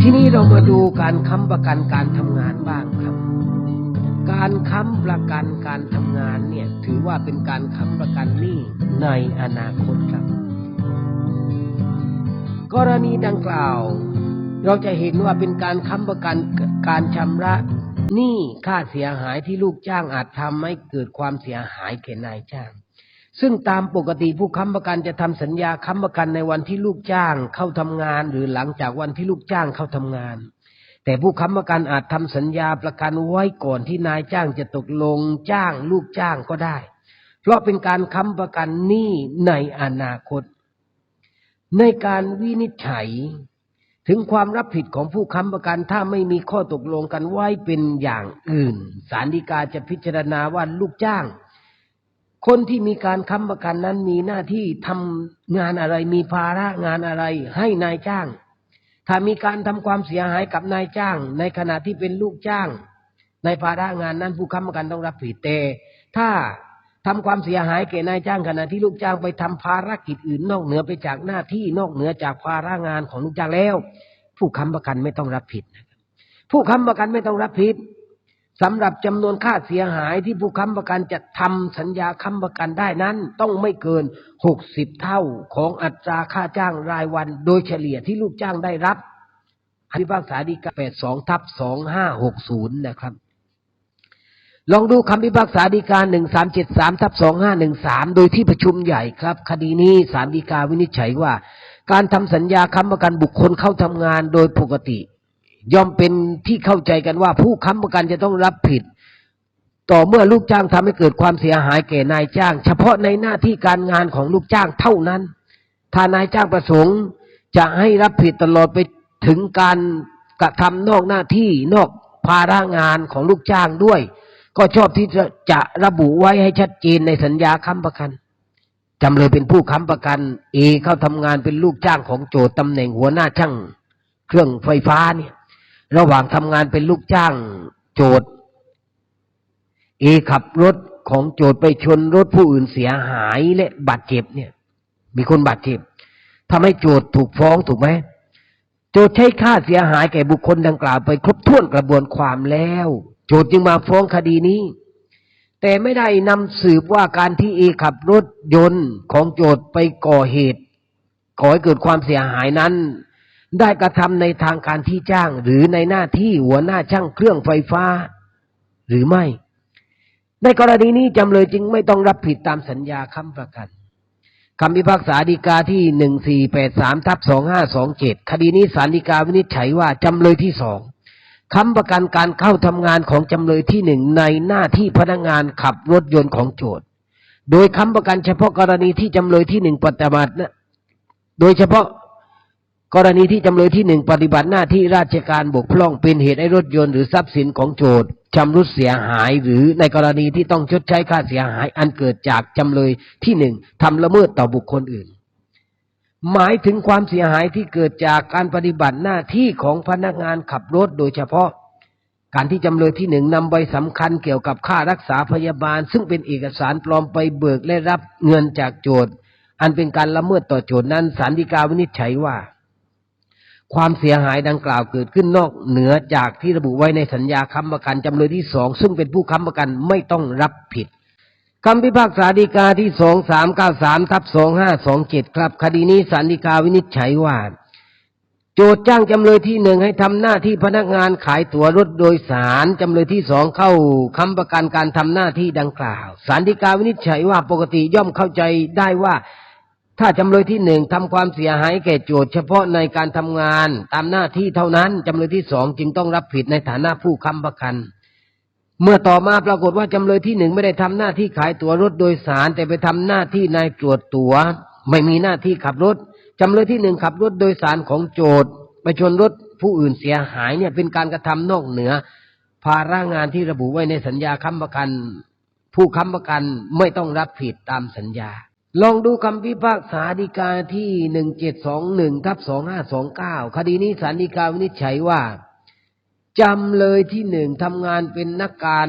ที่นี้เรามาดูการค้ำประกันการทำงานบ้างครับ การค้ำประกันการทำงานเนี่ยถือว่าเป็นการค้ำประกันหนี้ในอนาคตครับ กรณีดังกล่าว เราจะเห็นว่าเป็นการค้ำประกันการชำระ นี้ค่าเสียหายที่ลูกจ้างอาจทำให้เกิดความเสียหายแก่นายจ้าง ซึ่งตามปกติผู้ค้ำประกันจะทำสัญญาค้ำประกันในวันที่ลูกจ้างเข้าทำงาน หรือหลังจากวันที่ลูกจ้างเข้าทำงาน แต่ผู้ค้ำประกันอาจทำสัญญาประกันไว้ก่อนที่นายจ้างจะตกลงจ้างลูกจ้างก็ได้ เพราะเป็นการค้ำประกันหนี้ในอนาคต ในการวินิจฉัย ถึงความรับผิดของผู้ค้ำประกันถ้าไม่มีข้อตกลงกันไว้เป็นอย่างอื่นศาลฎีกาจะพิจารณาว่าลูกจ้าง คนที่มีการค้ำประกันนั้นมีหน้าที่ทำงานอะไรมีภาระงานอะไรให้นายจ้าง ถ้ามีการทำความเสียหายกับนายจ้าง ในขณะที่เป็นลูกจ้าง ในภาระงานนั้นผู้ค้ำประกันต้องรับผิดแต่ถ้า ทำความเสียหายแก่นายจ้างขณะที่ลูกจ้างไปทำภารกิจอื่นนอกเหนือไปจากหน้าที่นอกเหนือจากภาระงานของลูกจ้างแล้ว ผู้ค้ำประกันไม่ต้องรับผิดนะผู้ค้ำประกันไม่ต้องรับผิดสำหรับจำนวนค่าเสียหายที่ผู้ค้ำประกันจะทำสัญญาค้ำประกันได้นั้น ต้องไม่เกินหกสิบเท่าของอัตราค่าจ้างรายวัน โดยเฉลี่ยที่ลูกจ้างได้รับพิพากษาฎีกาแปดสองทับสองห้าหกศูนย์นะครับ ลองดูคำพิพากษาฎีกาหนึ่งสามเจ็ดสามทับสองห้าหนึ่งสามโดยที่ประชุมใหญ่ครับ คดีนี้ศาลฎีกาวินิจฉัยว่า การทำสัญญาค้ำประกันบุคคลเข้าทำงานโดยปกติ ย่อมเป็นที่เข้าใจกันว่า ผู้ค้ำประกันจะต้องรับผิด ต่อเมื่อลูกจ้างทำให้เกิดความเสียหายแก่นายจ้าง เฉพาะในหน้าที่การงานของลูกจ้างเท่านั้น ถ้านายจ้างประสงค์จะให้รับผิดตลอดไปถึงการกระทำนอกหน้าที่นอกภาระงานของลูกจ้างด้วย ก็ชอบที่จะระบุไว้ให้ชัดเจนในสัญญาค้ำประกันจำเลยเป็นผู้ค้ำประกัน เอเข้าทำงานเป็นลูกจ้างของโจทย์ตำแหน่งหัวหน้าช่าง เครื่องไฟฟ้าเนี่ยระหว่างทำงานเป็นลูกจ้างโจทย์เอขับรถของโจทย์ไปชนรถผู้อื่นเสียหายและบาดเจ็บเนี่ย มีคนบาดเจ็บทำให้โจทย์ถูกฟ้องถูกไหมโจทย์ใช้ค่าเสียหายแก่บุคคลดังกล่าวไปครบถ้วนกระบวนความแล้ว โจทย์จึงมาฟ้องคดีนี้ แต่ไม่ได้นำสืบว่าการที่เอขับรถยนต์ของโจทย์ไปก่อเหตุก่อให้เกิดความเสียหายนั้น ได้กระทำในทางการที่จ้างหรือในหน้าที่หัวหน้าช่างเครื่องไฟฟ้า หรือไม่ ในกรณีนี้จำเลยจึงไม่ต้องรับผิดตามสัญญาค้ำประกันคำพิพากษาฎีกาที่หนึ่งสี่แปดสามทับสองห้าสองเจ็ดคดีนี้ศาลฎีกาวินิจฉัยว่าจำเลยที่สอง ค้ำประกันการเข้าทำงานของจำเลยที่หนึ่งในหน้าที่พนักงานขับรถยนต์ของโจทย์ โดยค้ำประกันเฉพาะกรณีที่จำเลยที่หนึ่งปฏิบัตินะโดยเฉพาะกรณีที่จำเลยที่หนึ่งปฏิบัติหน้าที่ราชการบกพร่องเป็นเหตุให้รถยนต์หรือทรัพย์สินของโจทย์ชำรุดเสียหายหรือในกรณีที่ต้องชดใช้ค่าเสียหายอันเกิดจากจำเลยที่หนึ่งทำละเมิดต่อบุคคลอื่น หมายถึงความเสียหายที่เกิดจากการปฏิบัติหน้าที่ของพนักงานขับรถโดยเฉพาะ การที่จำเลยที่หนึ่งนำใบสำคัญเกี่ยวกับค่ารักษาพยาบาล ซึ่งเป็นเอกสารปลอมไปเบิกและรับเงินจากโจทย์ อันเป็นการละเมิดต่อโจทย์นั้นศาลฎีกาวินิจฉัยว่า ความเสียหายดังกล่าวเกิดขึ้นนอกเหนือจากที่ระบุไว้ในสัญญาค้ำประกันจำเลยที่สองซึ่งเป็นผู้ค้ำประกันไม่ต้องรับผิด คำพิพากษาฎีกาที่สองสามเก้าสามทับสองห้าสองเจ็ดครับ คดีนี้ศาลฎีกาวินิจฉัยว่า โจทย์จ้างจำเลยที่หนึ่งให้ทำหน้าที่พนักงานขายตั๋วรถโดยสารจำเลยที่สองเข้าค้ำประกันการทำหน้าที่ดังกล่าวศาลฎีกาวินิจฉัยว่าปกติย่อมเข้าใจได้ว่า ถ้าจำเลยที่หนึ่งทำความเสียหายแก่โจทย์เฉพาะในการทำงานตามหน้าที่เท่านั้นจำเลยที่สองจึงต้องรับผิดในฐานะผู้ค้ำประกัน เมื่อต่อมาปรากฏว่าจำเลยที่หนึ่งไม่ได้ทำหน้าที่ขายตั๋วรถโดยสาร แต่ไปทำหน้าที่นายตรวจตัว๋ว ไม่มีหน้าที่ขับรถจำเลยที่หนึ่งขับรถโดยสารของโจทย์ไปชนรถผู้อื่นเสียหายเนี่ยเป็นการกระทำนอกเหนือ ภาระงานที่ระบุไว้ในสัญญาค้ำประกัน ผู้ค้ำประกันไม่ต้องรับผิดตามสัญญา ลองดูคำพิพากษาฎีกาที่หนึ่งเจ็ดสองหนึ่งทับสองห้าสองเก้าคดีนี้ศาลฎีกาวินิจฉัยว่า จำเลยที่หนึ่งทำงานเป็นนักการ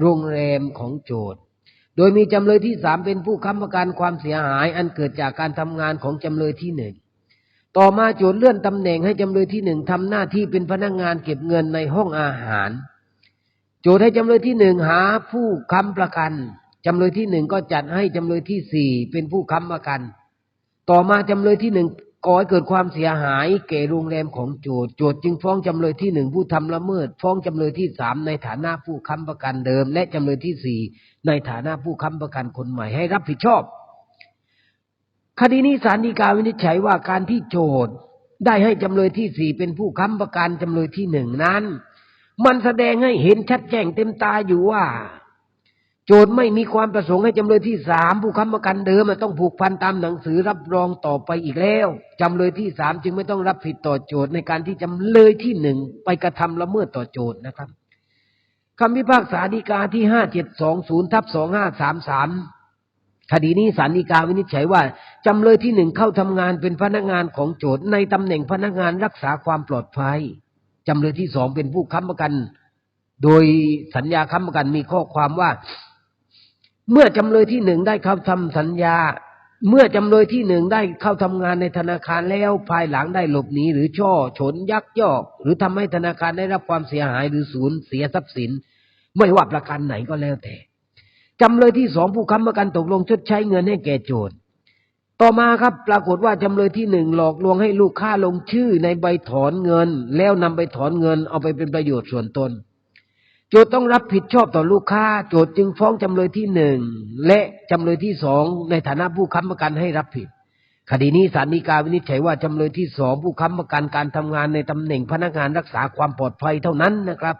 โรงแรมของโจทย์ โดยมีจำเลยที่สามเป็นผู้ค้ำประกันความเสียหาย อันเกิดจากการทำงานของจำเลยที่หนึ่ง ต่อมาโจทย์เลื่อนตำแหน่งให้จำเลยที่หนึ่งทำหน้าที่เป็นพนักงานเก็บเงินในห้องอาหาร โจทย์ให้จำเลยที่หนึ่งหาผู้ค้ำประกันจำเลยที่หนึ่งก็จัดให้จำเลยที่สี่เป็นผู้ค้ำประกัน ต่อมาจำเลยที่หนึ่ง ก่อให้เกิดความเสียหายแก่โรงแรมของโจทโจทจึงฟ้องจำเลยที่หนึ่งผู้ทำละเมิด ฟ้องจำเลยที่สามในฐานะผู้ค้ำประกันเดิม และจำเลยที่สี่ในฐานะผู้ค้ำประกันคนใหม่ให้รับผิดชอบ คดีนี้ศาลฎีกาวินิจฉัยว่าการที่โจทได้ให้จำเลยที่สี่เป็นผู้ค้ำประกันจำเลยที่หนึ่งนั้น มันแสดงให้เห็นชัดแจ้งเต็มตาอยู่ว่า โจทย์ไม่มีความประสงค์ให้จำเลยที่สามผู้ค้ำประกันเดิมมันต้องผูกพันตามหนังสือรับรองต่อไปอีกแล้วจำเลยที่สามจึงไม่ต้องรับผิดต่อโจทย์ในการที่จำเลยที่หนึ่งไปกระทำละเมิดต่อโจทย์นะครับคำพิพากษาฎีกาที่ห้าเจ็ดสองศูนย์ทับสองห้าสามสามคดีนี้ศาลฎีกาวินิจฉัยว่า จำเลยที่หนึ่งเข้าทำงานเป็นพนักงานของโจทย์ในตำแหน่งพนักงานรักษาความปลอดภัยจำเลยที่สองเป็นผู้ค้ำประกัน โดยสัญญาค้ำประกันมีข้อความว่า เมื่อจำเลยที่หนึ่งได้เข้าทำสัญญา เมื่อจำเลยที่หนึ่งได้เข้าทำงานในธนาคารแล้วภายหลังได้หลบหนีหรือช่อฉนยักยอก หรือทำให้ธนาคารได้รับความเสียหายหรือสูญเสียทรัพย์สิน ไม่ว่าประกันไหนก็แล้วแต่จำเลยที่สองผู้ค้ำประกันตกลงชดใช้เงินให้แก่โจทย์ต่อมาครับปรากฏว่าจำเลยที่หนึ่งหลอกลวงให้ลูกค้าลงชื่อในใบถอนเงิน แล้วนำไปถอนเงินเอาไปเป็นประโยชน์ส่วนตน จทย์ต้องรับผิดชอบต่อลูกค้า โจทย์จึงฟ้องจำเลยที่หนึ่งและจำเลยที่สองในฐานะผู้ค้ำประกันให้รับผิด คดีนี้ศาลฎีกาวินิจฉัยว่าจำเลยที่สองผู้ค้ำประกันการทำงานในตำแหน่งพนักงานรักษาความปลอดภัยเท่านั้นนะครับ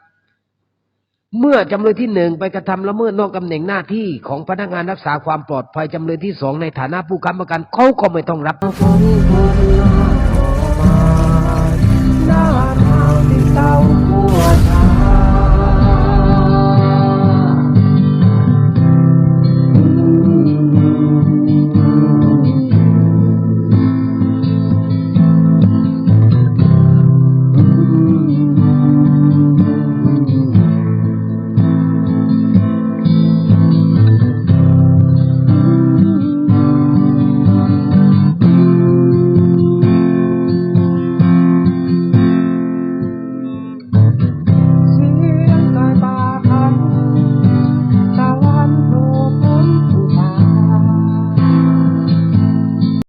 เมื่อจำเลยที่หนึ่งไปกระทำละเมิดนอกตำแหน่งหน้าที่ของพนักงานรักษาความปลอดภัยจำเลยที่สองในฐานะผู้ค้ำประกันเขาก็ไม่ต้องรับ